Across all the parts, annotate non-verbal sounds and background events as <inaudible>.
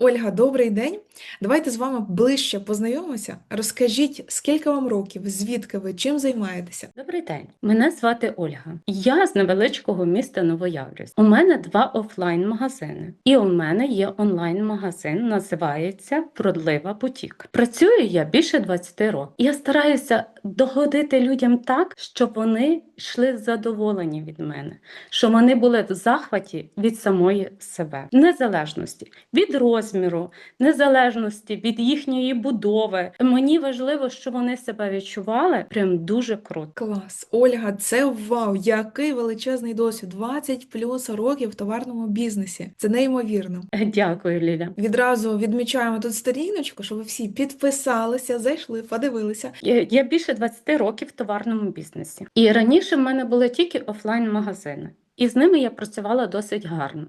Ольга, добрий день. Давайте з вами ближче познайомимося. Розкажіть, скільки вам років, звідки ви, чим займаєтеся? Добрий день, мене звати Ольга. Я з невеличкого міста Новояврівськ. У мене два офлайн-магазини, і у мене є онлайн-магазин, називається Вродлива Бутік. Працюю я більше 20 років. Я стараюся догодити людям так, щоб вони йшли задоволені від мене, щоб вони були в захваті від самої себе, незалежності від розміру, незалежності від їхньої будови. Мені важливо, щоб вони себе відчували прям дуже круто. Клас. Ольга, це вау, який величезний досвід. 20 плюс років в товарному бізнесі. Це неймовірно. Дякую, Ліля. Відразу відмічаємо тут сторіночку, щоб ви всі підписалися, зайшли, подивилися. Я я більше 20 років в товарному бізнесі. І раніше в мене були тільки офлайн-магазини, і з ними я працювала досить гарно.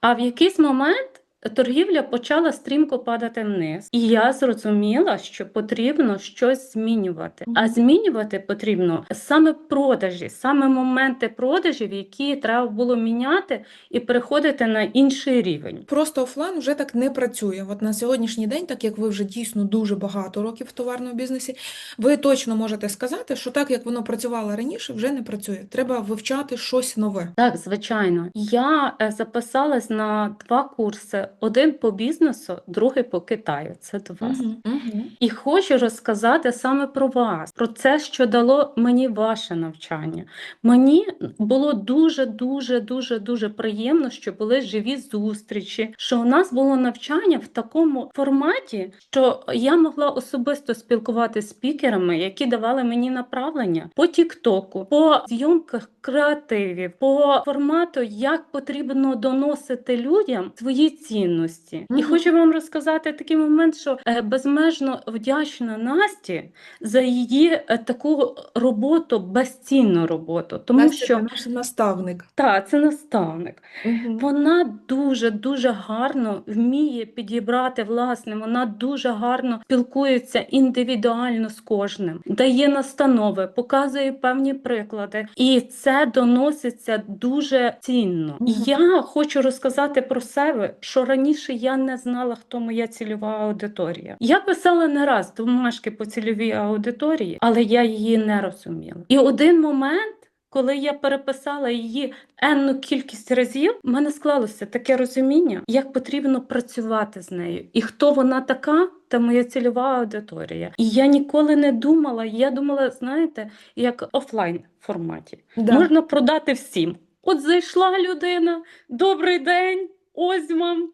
А в якийсь момент торгівля почала стрімко падати вниз, і я зрозуміла, що потрібно щось змінювати. А змінювати потрібно саме продажі, саме моменти продажів, які треба було міняти і переходити на інший рівень. Просто офлайн вже так не працює. От на сьогоднішній день, так як ви вже дійсно дуже багато років в товарному бізнесі, ви точно можете сказати, що так як воно працювало раніше, вже не працює. Треба вивчати щось нове. Так, звичайно. Я е, записалась на два курси: один по бізнесу, другий по Китаю. Це до вас. Мгм, мгм. І хочу розказати саме про вас, про це, що дало мені ваше навчання. Мені було дуже, дуже, дуже, дуже приємно, що були живі зустрічі, що у нас було навчання в такому форматі, що я могла особисто спілкуватися з спікерами, які давали мені направлення по Тіктоку, по зйомках креативів, по формату, як потрібно доносити людям свої цінності. І хочу вам розказати такий момент, що е, безмежно вдячна Насті за її е, таку роботу, безцінну роботу, тому Настя, що це наш наставник. та це наставник. Мгм. Вона дуже дуже гарно вміє підібрати власне. Вона дуже гарно спілкується індивідуально з кожним, дає настанови, показує певні приклади, і це доноситься дуже цінно. І Мгм. я хочу розказати про себе, що раніше я не знала, хто моя цільова аудиторія. Я писала не раз домашки по цільовій аудиторії, але я її не розуміла. І один момент. Коли я переписала її енну кількість разів, в мене склалося таке розуміння, як потрібно працювати з нею, і хто вона така, та моя цільова аудиторія. І я ніколи не думала, я думала, знаєте, як офлайн форматі. Да. Можна продати всім. От зайшла людина, добрий день, ось вам,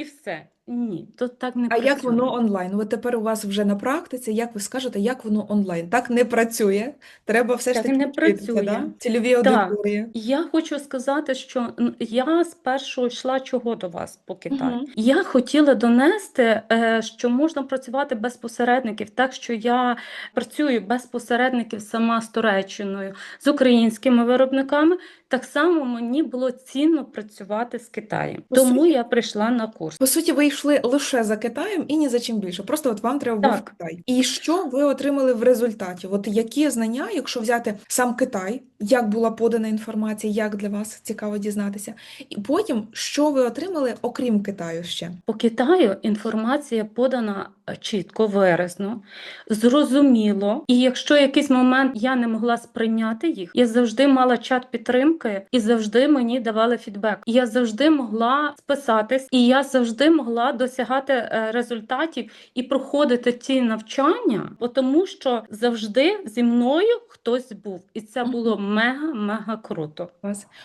і все. Ні, то так не А як воно онлайн? От тепер у вас вже на практиці, як ви скажете, як воно онлайн? Так не працює. Треба все ж таки не працює. да? Цільові аудиторії. Я хочу сказати, що я спершу йшла чого до вас по Китаю. Мгм. Я хотіла донести, е, що можна працювати без посередників, так що я працюю без посередників сама з Туреччиною, з українськими виробниками. Так само мені було цінно працювати з Китаєм. По Тому суті- я прийшла на курс. По суті, ви йшли лише за Китаєм і ні за чим більше. Просто от вам треба був Китай. І що ви отримали в результаті? От які знання, якщо взяти сам Китай, як була подана інформація, як для вас цікаво дізнатися, і потім, що ви отримали, окрім Китаю ще? По Китаю інформація подана е, чітко, виразно, зрозуміло. І якщо якийсь момент я не могла сприйняти їх, я завжди мала чат підтримки і завжди мені давали фідбек. І Я завжди могла списатись, і я завжди могла досягати е, результатів і проходити ці навчання, тому що завжди зі мною хтось був, і це було мега-мега круто.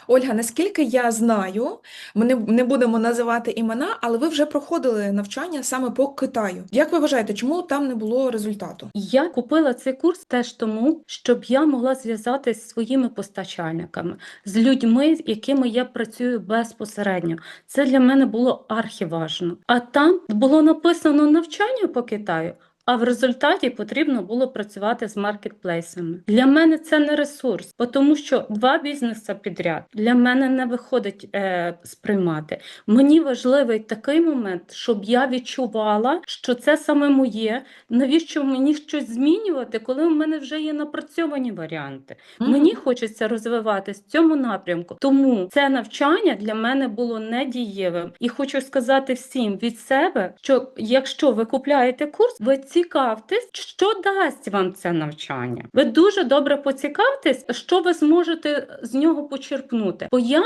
Ольга, наскільки я знаю, ми не, не будемо називати імена, але ви вже проходили навчання саме по Китаю. Як ви вважаєте, чому там не було результату? Я купила цей курс теж тому, щоб я могла зв'язатися зі своїми постачальниками, з людьми, з якими я працюю безпосередньо. Це для мене було архіважно. А там було написано навчання по Китаю. А в результаті потрібно було працювати з маркетплейсами. Для мене це не ресурс, тому що два бізнеси підряд для мене не виходить е, сприймати. Мені важливий такий момент, щоб я відчувала, що це саме моє. Навіщо мені щось змінювати, коли у мене вже є напрацьовані варіанти? Мені хочеться розвиватись в цьому напрямку. Тому це навчання для мене було недієвим. І хочу сказати всім від себе, що якщо ви купляєте курс, ви цікавтесь, що дасть вам це навчання. Ви дуже добре поцікавтесь, що ви зможете з нього почерпнути. Бо я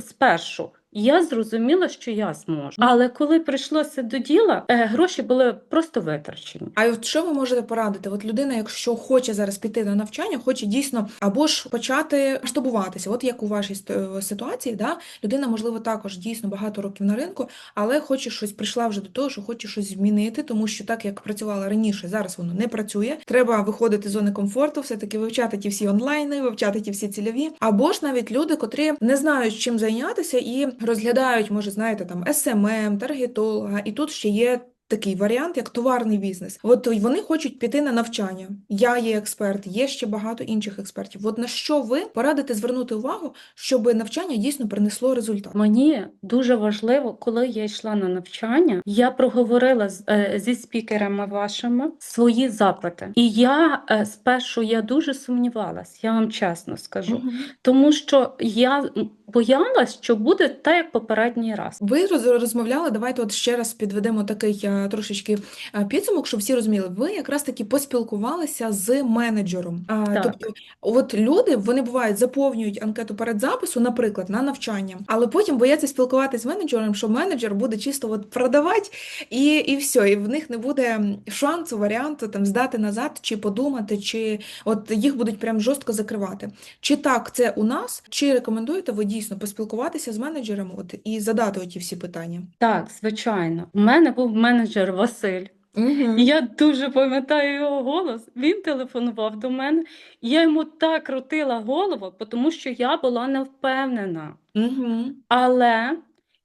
спершу. Я зрозуміла, що я зможу, але коли прийшлося до діла, е, гроші були просто витрачені. А от що ви можете порадити? От людина, якщо хоче зараз піти на навчання, хоче дійсно або ж почати масштабуватися, от як у вашій ситуації, да? людина, можливо, також дійсно багато років на ринку, але хоче щось, прийшла вже до того, що хоче щось змінити, тому що так як працювала раніше, зараз воно не працює. Треба виходити з зони комфорту, все-таки вивчати ті всі онлайни, вивчати ті всі цільові, або ж навіть люди, котрі не знають, чим зайнятися, і розглядають, може, знаєте, там СММ, таргетолога, і тут ще є. Такий варіант, як товарний бізнес. От вони хочуть піти на навчання. Я є експерт, є ще багато інших експертів. От на що ви порадите звернути увагу, щоб навчання дійсно принесло результат? Мені дуже важливо, коли я йшла на навчання, я проговорила з, е, зі спікерами вашими свої запити. І я е, спершу я дуже сумнівалась, я вам чесно скажу, Мгм. тому що я боялась, що буде так, як попередній раз. Ви роз- розмовляли, давайте от ще раз підведемо такий е, трошечки е, підсумок, щоб всі розуміли. Ви якраз таки поспілкувалися з менеджером. Так. Тобто, от люди вони бувають заповнюють анкету перед запису, наприклад, на навчання, але потім бояться спілкуватися з менеджером, що менеджер буде чисто от продавати і, і все, і в них не буде шансу, варіанту там здати назад, чи подумати, чи от їх будуть прям жорстко закривати. Чи так це у нас, чи рекомендуєте ви дійсно поспілкуватися з менеджером от, і задати оті всі питання? Так, звичайно. У мене був менеджер Василь. Угу. І Я дуже пам'ятаю його голос. Він телефонував до мене, і я йому так крутила голову, тому що я була не впевнена. Угу. Але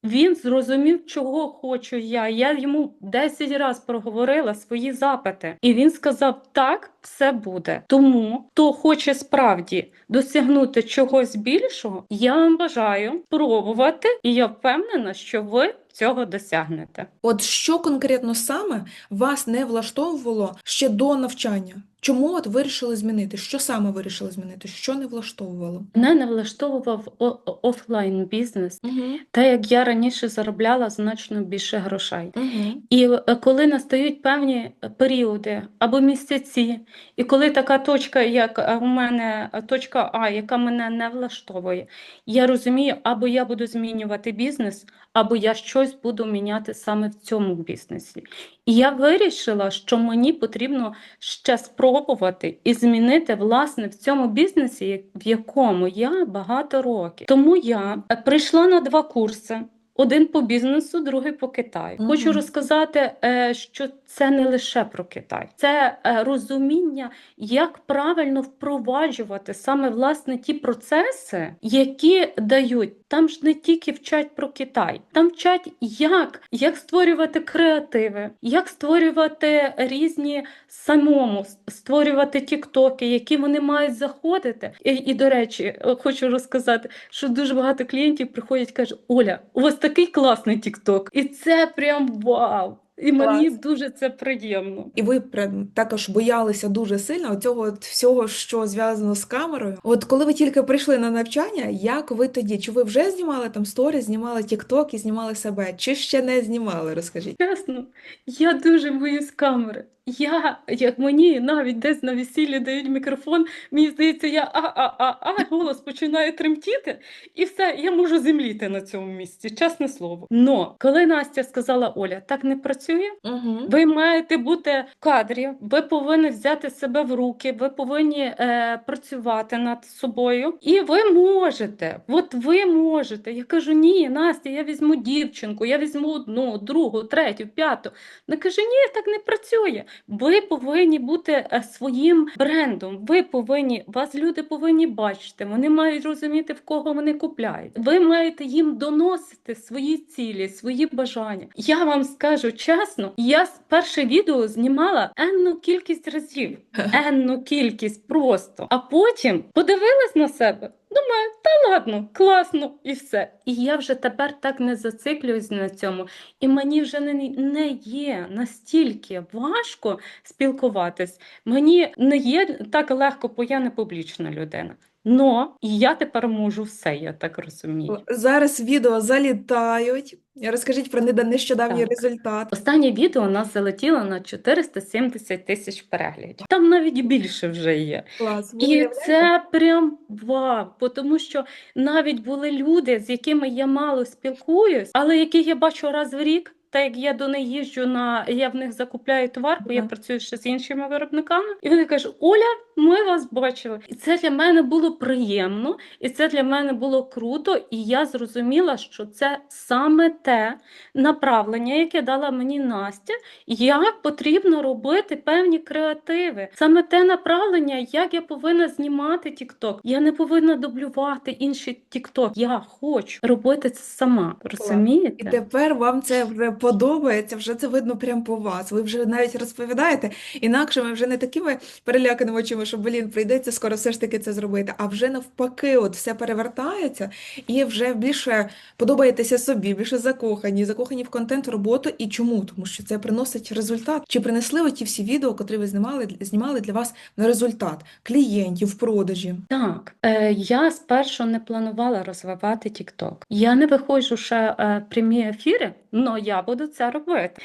він зрозумів, чого хочу я. Я йому 10 разів проговорила свої запити, і він сказав: так, все буде. Тому, хто хоче справді досягнути чогось більшого, я вам бажаю пробувати, і я впевнена, що ви цього досягнете. От що конкретно саме вас не влаштовувало ще до навчання? Чому от вирішили змінити? Що саме вирішили змінити? Що не влаштовувало? Мене не влаштовував офлайн бізнес, Угу. та як я раніше заробляла значно більше грошей. Угу. І е, коли настають певні періоди або місяці, і коли така точка, як е, у мене е, точка А, яка мене не влаштовує, я розумію, або я буду змінювати бізнес, або я щось буду міняти саме в цьому бізнесі. І я вирішила, що мені потрібно ще спробувати і змінити власне в цьому бізнесі, в якому я багато років. Тому я прийшла на два курси. Один по бізнесу, другий по Китаю. Хочу розказати, е, що це не лише про Китай, це е, розуміння, як правильно впроваджувати саме власне ті процеси, які дають. Там ж не тільки вчать про Китай, там вчать, як, як створювати креативи, як створювати різні самому, створювати тіктоки, які вони мають заходити. І, і до речі, е, хочу розказати, що дуже багато клієнтів приходять і кажуть: Оля, у вас такий класний тікток, і це прям вау! І мені Клас. дуже це приємно. І ви прям також боялися дуже сильно цього от всього, що зв'язано з камерою. От коли ви тільки прийшли на навчання, як ви тоді? Чи ви вже знімали там сторі, знімали тікток і знімали себе? Чи ще не знімали? Розкажіть. Чесно, я дуже боюсь камери. Я, як мені навіть десь на весіллі дають мікрофон, мені здається, я а-а-а-а, голос починає тремтіти, і все, я можу земліти на цьому місці, чесне слово. Но коли Настя сказала Оля, так не працює, Угу. ви маєте бути в кадрі, ви повинні взяти себе в руки, ви повинні е, працювати над собою. І ви можете, от ви можете. Я кажу, ні, Настя, я візьму дівчинку, я візьму одну, другу, третю, п'яту. Вона каже, ні, так не працює. Ви повинні бути е, своїм брендом. Ви повинні вас люди повинні бачити. Вони мають розуміти, в кого вони купляють. Ви маєте їм доносити свої цілі, свої бажання. Я вам скажу чесно, я перше відео знімала енну кількість разів, <laughs> енну кількість просто. А потім подивилась на себе. Думаю, та ладно, класно і все. І я вже тепер так не зациклююсь на цьому. І мені вже не, не є настільки важко спілкуватись. Мені не є так легко, бо я не публічна людина. Но і я тепер можу все, я так розумію. Зараз відео залітають. Розкажіть про нещодавній Так. результат. Останнє відео у нас залетіло на 470 тисяч переглядів. Там навіть більше вже є. Клас. І уявляєте? це прям вау, тому що навіть були люди, з якими я мало спілкуюсь, але яких я бачу раз в рік. Та як я до них їжджу на я в них закупляю товар, бо я працюю ще з іншими виробниками, і вони кажуть: Оля, ми вас бачили. І це для мене було приємно, і це для мене було круто. І я зрозуміла, що це саме те направлення, яке дала мені Настя, як потрібно робити певні креативи. Саме те направлення, як я повинна знімати TikTok. Я не повинна дублювати інші TikTok. Я хочу робити це сама. Розумієте? І тепер вам це вже подобається, вже це видно прямо по вас. Ви вже навіть розповідаєте, інакше ми вже не такими переляканими очима, що, блін, прийдеться скоро все ж таки це зробити, а вже навпаки, от все перевертається і вже більше подобаєтеся собі, більше закохані, закохані в контент, роботу. І чому? Тому що це приносить результат. Чи принесли ті всі відео, котрі ви знімали, знімали для вас на результат клієнтів, продажі? Так, е, я спершу не планувала розвивати TikTok. Я не виходжу ще е, прямі ефіри, але я буду це робити.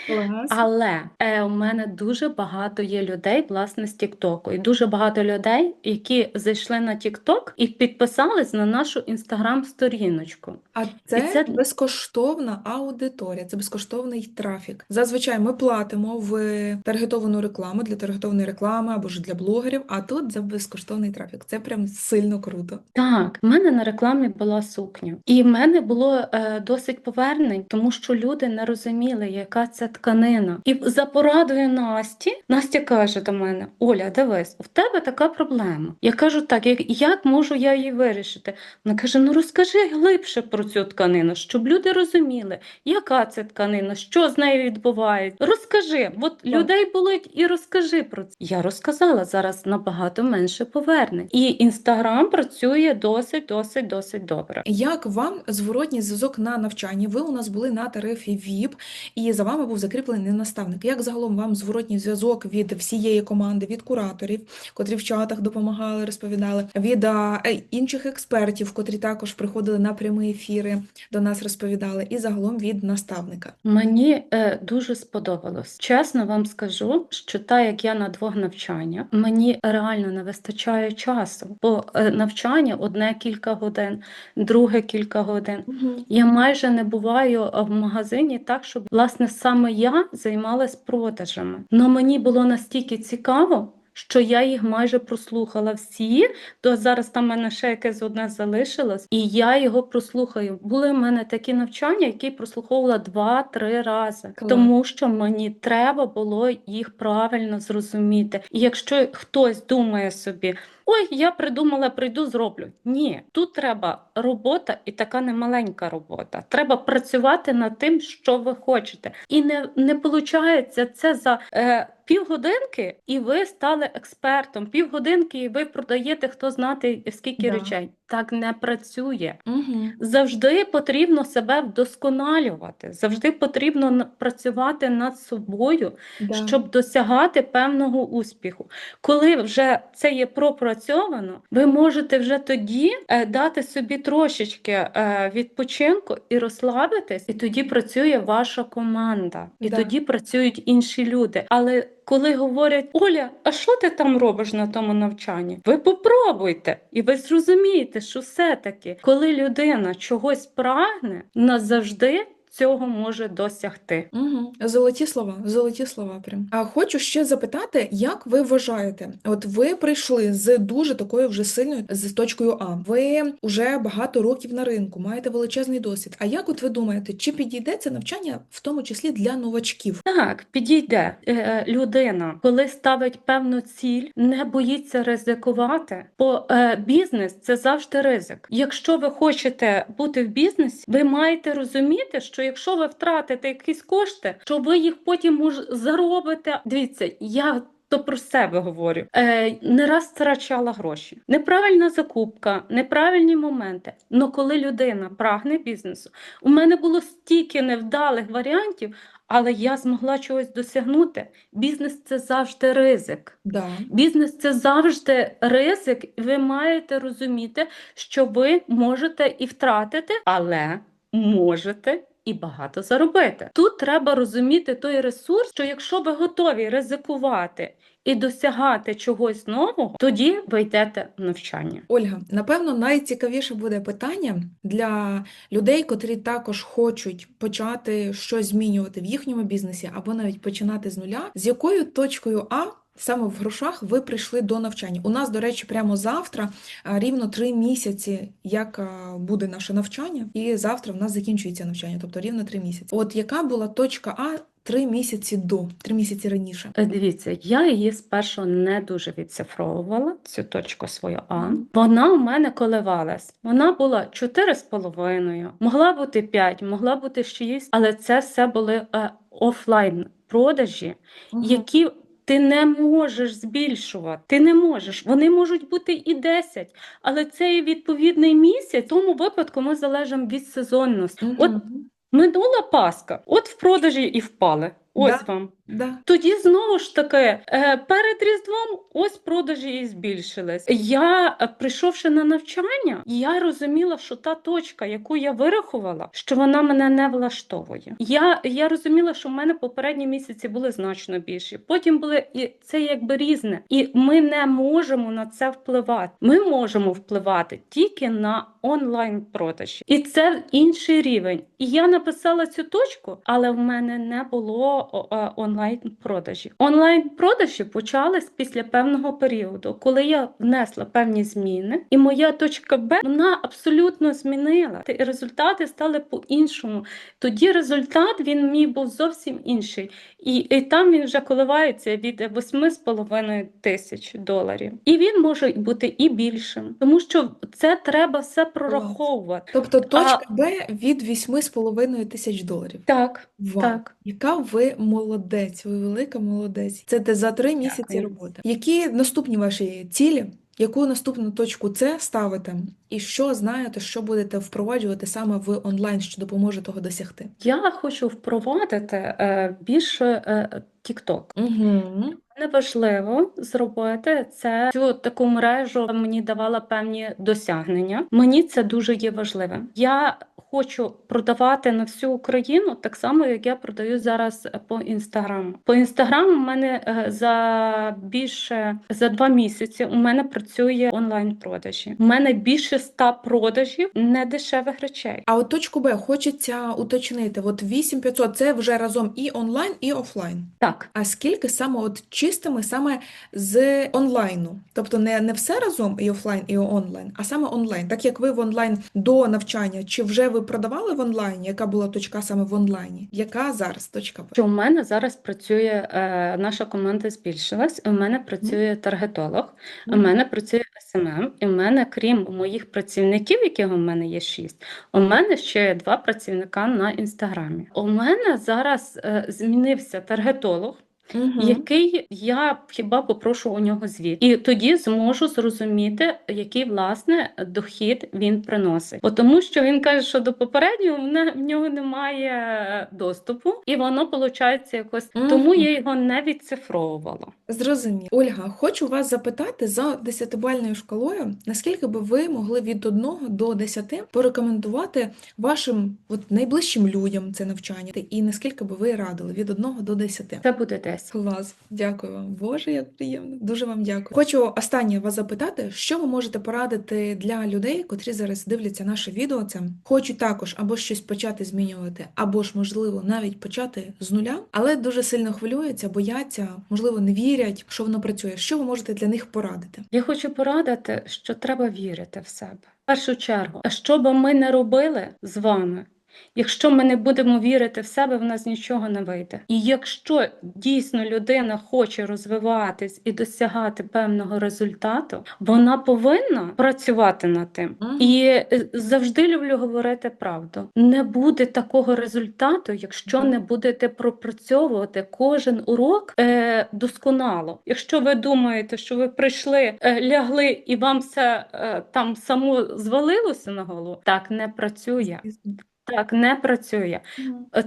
Але е, у мене дуже багато є людей, власне, з Тіктоку, і дуже багато людей, які зайшли на Тікток і підписались на нашу інстаграм-сторіночку. А це, це- безкоштовна аудиторія, це безкоштовний трафік. Зазвичай ми платимо в таргетовану рекламу для таргетованої реклами або ж для блогерів, а тут за безкоштовний трафік. Це прям сильно круто. Так, в мене на рекламі була сукня, і в мене було е, досить повернень, тому що люди не розуміли, яка це тканина. І за порадою Насті, Настя каже до мене: Оля, дивись, в тебе така проблема. Я кажу, так, як, як можу я її вирішити? Вона каже: Ну розкажи глибше про цю тканину, щоб люди розуміли, яка це тканина, що з нею відбувається. Розкажи, от людей болить і розкажи про це. Я розказала зараз набагато менше повернень. І інстаграм працює досить, досить, досить добре. Як вам зворотній зв'язок на навчанні? Ви у нас були на тарифі VIP, і за вами був закріплений наставник. Як загалом вам зворотній зв'язок від всієї команди, від кураторів, котрі в чатах допомагали, розповідали, від е, інших експертів, котрі також приходили на прямі ефіри, до нас розповідали, і загалом від наставника? Мені е, дуже сподобалось. Чесно вам скажу, що так як я на двох навчаннях, мені реально не вистачає часу, бо е, навчання одне кілька годин, друге кілька годин. Я майже не буваю в магазині так, щоб власне саме я займалась продажами. Но мені було настільки цікаво. Що я їх майже прослухала всі, то зараз там в мене ще якесь одне залишилось, і я його прослухаю. Були в мене такі навчання, які прослуховувала два-три рази, Клас. тому що мені треба було їх правильно зрозуміти. І якщо хтось думає собі, ой, я придумала, прийду, зроблю. Ні, тут треба робота і така немаленька робота. Треба працювати над тим, що ви хочете. І не, не виходить це за е, півгодинки, і ви стали експертом. Півгодинки, і ви продаєте хто знати скільки Да. речей. Так не працює. Угу. Завжди потрібно себе вдосконалювати, завжди потрібно працювати над собою, Да. щоб досягати певного успіху. Коли вже це є пропрацьовано, ви можете вже тоді е, дати собі трошечки е, відпочинку і розслабитись, і тоді працює ваша команда, і Да. тоді працюють інші люди. Але коли говорять, Оля, а що ти там робиш на тому навчанні? Ви попробуйте, і ви зрозумієте, що все-таки, коли людина чогось прагне, назавжди цього може досягти. Угу. Золоті слова, золоті слова прям. А хочу ще запитати, як ви вважаєте, от ви прийшли з дуже такою вже сильною з точкою А. Ви вже багато років на ринку, маєте величезний досвід. А як от ви думаєте, чи підійде це навчання в тому числі для новачків? Так, підійде Е, людина, коли ставить певну ціль, не боїться ризикувати, бо е, бізнес це завжди ризик. Якщо ви хочете бути в бізнесі, ви маєте розуміти, що якщо ви втратите якісь кошти, що ви їх потім мож, заробите. Дивіться, я. То про себе говорю. Е, не раз втрачала гроші. Неправильна закупка, неправильні моменти. Но коли людина прагне бізнесу, у мене було стільки невдалих варіантів, але я змогла чогось досягнути. Бізнес це завжди ризик. Да. Бізнес це завжди ризик, ви маєте розуміти, що ви можете і втратити, але можете. І багато заробити. Тут треба розуміти той ресурс, що якщо ви готові ризикувати і досягати чогось нового, тоді ви йдете навчання. Ольга, напевно, найцікавіше буде питання для людей, котрі також хочуть почати щось змінювати в їхньому бізнесі або навіть починати з нуля. З якою точкою А саме в грошах ви прийшли до навчання? У нас, до речі, прямо завтра рівно три місяці, як буде наше навчання, і завтра в нас закінчується навчання, тобто рівно три місяці. От яка була точка А три місяці до, три місяці раніше? Е, Дивіться, я її спершу не дуже відцифровувала, цю точку свою А. Вона у мене коливалась. Вона була 4,5, могла бути 5, могла бути 6, але це все були е, офлайн продажі, які ти не можеш збільшувати. Ти не можеш. Вони можуть бути і 10, але цей відповідний місяць. В тому випадку ми залежимо від сезонності. От минула Пасха, от в продажі і впали. Ось Да. вам. Да. Тоді знову ж таки, е, перед Різдвом ось продажі і збільшились. Я, е, прийшовши на навчання, я розуміла, що та точка, яку я вирахувала, що вона мене не влаштовує. Я, я розуміла, що в мене попередні місяці були значно більші. Потім були і це якби різне. І ми не можемо на це впливати. Ми можемо впливати тільки на онлайн продажі. І це інший рівень. І я написала цю точку, але в мене не було е, онлайн продажі. Онлайн продажі почались після певного періоду, коли я внесла певні зміни, і моя точка Б вона абсолютно змінила. Результати стали по-іншому. Тоді результат він мій був зовсім інший. І, і там він вже коливається від 8,5 тисяч доларів. І він може бути і більшим, тому що це треба все прораховувати. Тобто точка Б від 8,5 тисяч доларів. Так, Вау, так. яка ви молодець, ви велика молодець. Це те за три місяці Дякую. роботи. Які наступні ваші цілі? Яку наступну точку С ставите? І що знаєте, що будете впроваджувати саме в онлайн, що допоможе того досягти? Я хочу впровадити е, більше е, TikTok. Угу. Мені важливо зробити це цю таку мережу мені давала певні досягнення. Мені це дуже є важливим. Я хочу продавати на всю Україну так само, як я продаю зараз по інстаграму. По інстаграму у мене е, за більше за два місяці у мене працює онлайн продажі. У мене більше ста продажів недешевих речей. А от точку Б хочеться уточнити. От 8500 – це вже разом і онлайн, і офлайн. Так. А скільки саме от чистими саме з онлайну? Тобто не, не все разом і офлайн, і онлайн, а саме онлайн. Так як ви в онлайн до навчання, чи вже ви продавали в онлайні? Яка була точка саме в онлайні? Яка зараз точка Що у мене зараз працює е, наша команда збільшилась. У мене працює таргетолог, у мене працює СММ, і в мене, крім моїх працівників, яких у мене є шість, у мене ще є два працівника на інстаграмі. У мене зараз е, змінився таргетолог. Мгм. Який я хіба попрошу у нього звіт, і тоді зможу зрозуміти, який власне дохід він приносить. Бо тому, що він каже, що до попереднього в нього немає доступу, і воно виходить якось. Угу. Тому я його не відцифровувала. Зрозуміло. Ольга, хочу вас запитати за десятибальною шкалою, наскільки би ви могли від 1 до 10 порекомендувати вашим от, найближчим людям це навчання, і наскільки би ви радили від 1 до 10? Це буде 10. Клас, дякую вам. Боже, як приємно. Дуже вам дякую. Хочу останнє вас запитати, що ви можете порадити для людей, котрі зараз дивляться наше відео. Це хочуть також або щось почати змінювати, або ж можливо навіть почати з нуля, але дуже сильно хвилюються, бояться, можливо, не вірять, що воно працює. Що ви можете для них порадити? Я хочу порадити, що треба вірити в себе. В першу чергу, що би ми не робили з вами, якщо ми не будемо вірити в себе, в нас нічого не вийде. І якщо дійсно людина хоче розвиватись і досягати певного результату, вона повинна працювати над тим. І е, завжди люблю говорити правду. Не буде такого результату, якщо не будете пропрацьовувати кожен урок е, досконало. Якщо ви думаєте, що ви прийшли, е, лягли і вам все е, там само звалилося на голову, так не працює. Так не працює.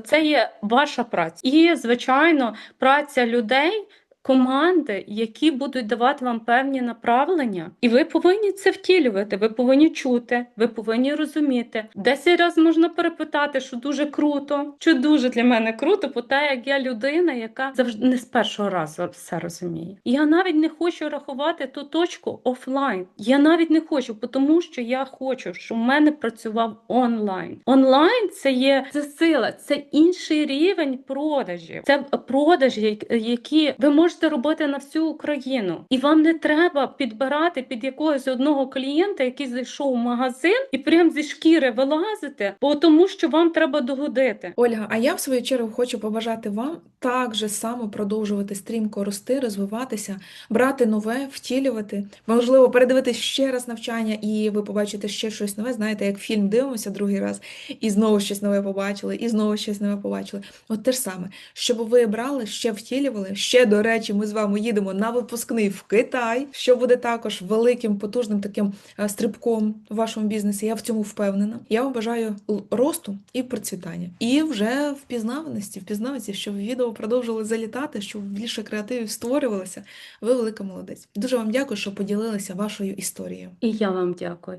Це є ваша праця. І, звичайно, праця людей. Команди, які будуть давати вам певні направлення, і ви повинні це втілювати. Ви повинні чути, ви повинні розуміти. Десять разів можна перепитати, що дуже круто, що дуже для мене круто, бо те, як я людина, яка завжди не з першого разу все розуміє. Я навіть не хочу рахувати ту точку офлайн. Я навіть не хочу, тому що я хочу, щоб в мене працював онлайн. Онлайн це є це сила, це інший рівень продажів. Це продажі, які ви можете робити на всю Україну, і вам не треба підбирати під якогось одного клієнта, який зайшов в магазин, і прям зі шкіри вилазити, бо тому що вам треба догодити. Ольга, а я в свою чергу хочу побажати вам так же само продовжувати стрімко рости, розвиватися, брати нове, втілювати, можливо, передивитись ще раз навчання, і ви побачите ще щось нове. Знаєте, як фільм дивимося другий раз, і знову щось нове побачили, і знову щось нове побачили. От те ж саме, щоб ви брали, ще втілювали. Ще, до речі, ми з вами їдемо на випускний в Китай, що буде також великим, потужним таким е, стрибком в вашому бізнесі. Я в цьому впевнена. Я вам бажаю росту і процвітання. І вже впізнаваності, впізнаваності, щоб відео продовжували залітати, щоб більше креативів створювалося. Ви велика молодець. Дуже вам дякую, що поділилися вашою історією. І я вам дякую.